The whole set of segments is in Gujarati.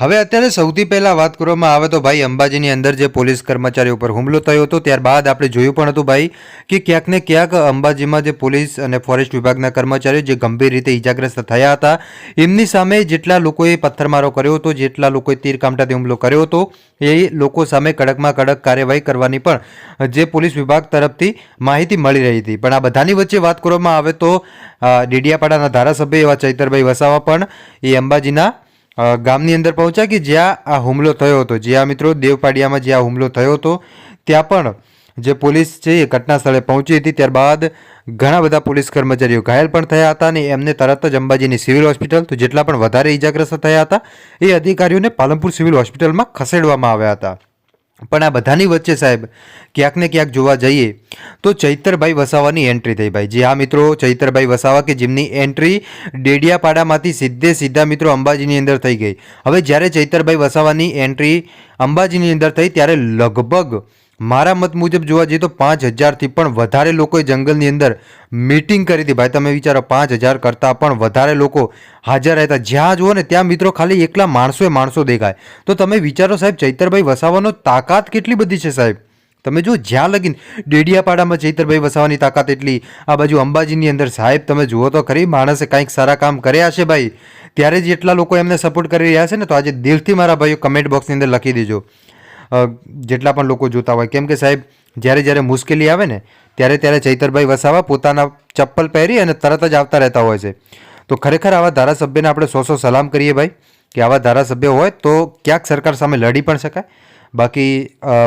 હવે અત્યારે સૌથી પહેલાં વાત કરવામાં આવે તો ભાઈ, અંબાજીની અંદર જે પોલીસ કર્મચારીઓ ઉપર હુમલો થયો હતો, ત્યારબાદ આપણે જોયું પણ હતું ભાઈ, કે ક્યાંક ને ક્યાંક અંબાજીમાં જે પોલીસ અને ફોરેસ્ટ વિભાગના કર્મચારીઓ જે ગંભીર રીતે ઇજાગ્રસ્ત થયા હતા, એમની સામે જેટલા લોકોએ પથ્થરમારો કર્યો હતો, જેટલા લોકોએ તીર કામટાથી હુમલો કર્યો હતો, એ લોકો સામે કડકમાં કડક કાર્યવાહી કરવાની પણ જે પોલીસ વિભાગ તરફથી માહિતી મળી રહી હતી. પણ આ બધાની વચ્ચે વાત કરવામાં આવે તો ડેડિયાપાડાના ધારાસભ્ય એવા ચૈતરભાઈ વસાવા પણ એ અંબાજીના ગામની અંદર પહોંચ્યા કે જ્યાં આ હુમલો થયો હતો? જ્યાં મિત્રો દેવપાડિયામાં જ્યાં હુમલો થયો હતો, ત્યાં પણ જે પોલીસ છે એ ઘટના સ્થળે પહોંચી હતી. ત્યારબાદ ઘણા બધા પોલીસ કર્મચારીઓ ઘાયલ પણ થયા હતા અને એમને તરત જ અંબાજીની સિવિલ હોસ્પિટલ, તો જેટલા પણ વધારે ઇજાગ્રસ્ત થયા હતા, એ અધિકારીઓને પાલનપુર સિવિલ હોસ્પિટલમાં ખસેડવામાં આવ્યા હતા. પણ આ બધાની વચ્ચે સાહેબ ક્યાંક ને ક્યાંક જોવા જઈએ તો ચૈતરભાઈ વસાવાની એન્ટ્રી થઈ ભાઈ. જે આ મિત્રો ચૈતરભાઈ વસાવા કે જેમની એન્ટ્રી ડેડિયાપાડામાંથી સીધે સીધા મિત્રો અંબાજીની અંદર થઈ ગઈ. હવે જ્યારે ચૈતરભાઈ વસાવાની એન્ટ્રી અંબાજીની અંદર થઈ, ત્યારે લગભગ મારા મત મુજબ જોવા જઈએ તો પાંચ હજારથી પણ વધારે લોકોએ જંગલની અંદર મીટિંગ કરી હતી. ભાઈ, તમે વિચારો, પાંચ હજાર કરતાં પણ વધારે લોકો હાજર રહેતા. જ્યાં જુઓ ને, ત્યાં મિત્રો ખાલી એકલા માણસોએ માણસો દેખાય. તો તમે વિચારો સાહેબ, ચૈતરભાઈ વસાવાનો તાકાત કેટલી બધી છે સાહેબ? તમે જો જ્યાં લગીન ડેડિયાપાડામાં ચૈતરભાઈ વસાવાની તાકાત એટલી, આ બાજુ અંબાજીની અંદર સાહેબ, તમે જુઓ તો ખરી, માણસે કંઈક સારા કામ કર્યા છે ભાઈ. ત્યારે જ એટલા લોકો એમને સપોર્ટ કરી રહ્યા છે ને, તો આજે દિલથી મારા ભાઈઓ કમેન્ટ બોક્સની અંદર લખી દેજો. જેટલા પણ લોકો જોતા હોય. કેમ કે સાહેબ, જ્યારે જ્યારે મુશ્કેલી આવે ને, ત્યારે ત્યારે ચૈતરભાઈ વસાવા પોતાના ચપ્પલ પહેરી અને તરત જ આવતા રહેતા હોય છે. તો ખરેખર આવા ધારાસભ્યને આપણે સો સો સલામ કરીએ ભાઈ, કે આવા ધારાસભ્ય હોય તો ક્યાંક સરકાર સામે લડી પણ શકાય. બાકી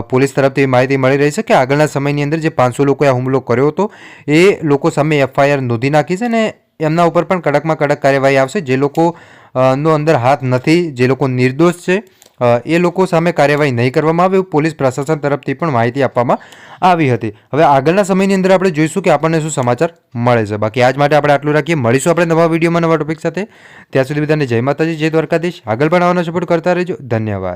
પોલીસ તરફથી માહિતી મળી રહી છે કે આગળના સમયની અંદર જે પાંચસો લોકોએ હુમલો કર્યો હતો, એ લોકો સામે એફઆઈઆર નોંધી નાખી છે ને એમના ઉપર પણ કડકમાં કડક કાર્યવાહી આવશે. જે લોકો નો અંદર હાથ નથી, જે લોકો નિર્દોષ છે એ લોકો સામે કાર્યવાહી નહીં કરવામાં આવે પોલીસ પ્રશાસન તરફથી પણ માહિતી આપવામાં આવી હતી. હવે આગળના સમયની અંદર આપણે જોઈશું કે આપણને શું સમાચાર મળે છે. બાકી આજ માટે આપણે આટલું રાખીએ. મળીશું આપણે નવા વિડીયોમાં નવા ટોપિક સાથે. ત્યાં સુધી બધાને જય માતાજી, જય દ્વારકાધીશ. આગળ પણ આવવાનો સપોર્ટ કરતા રહેજો. ધન્યવાદ.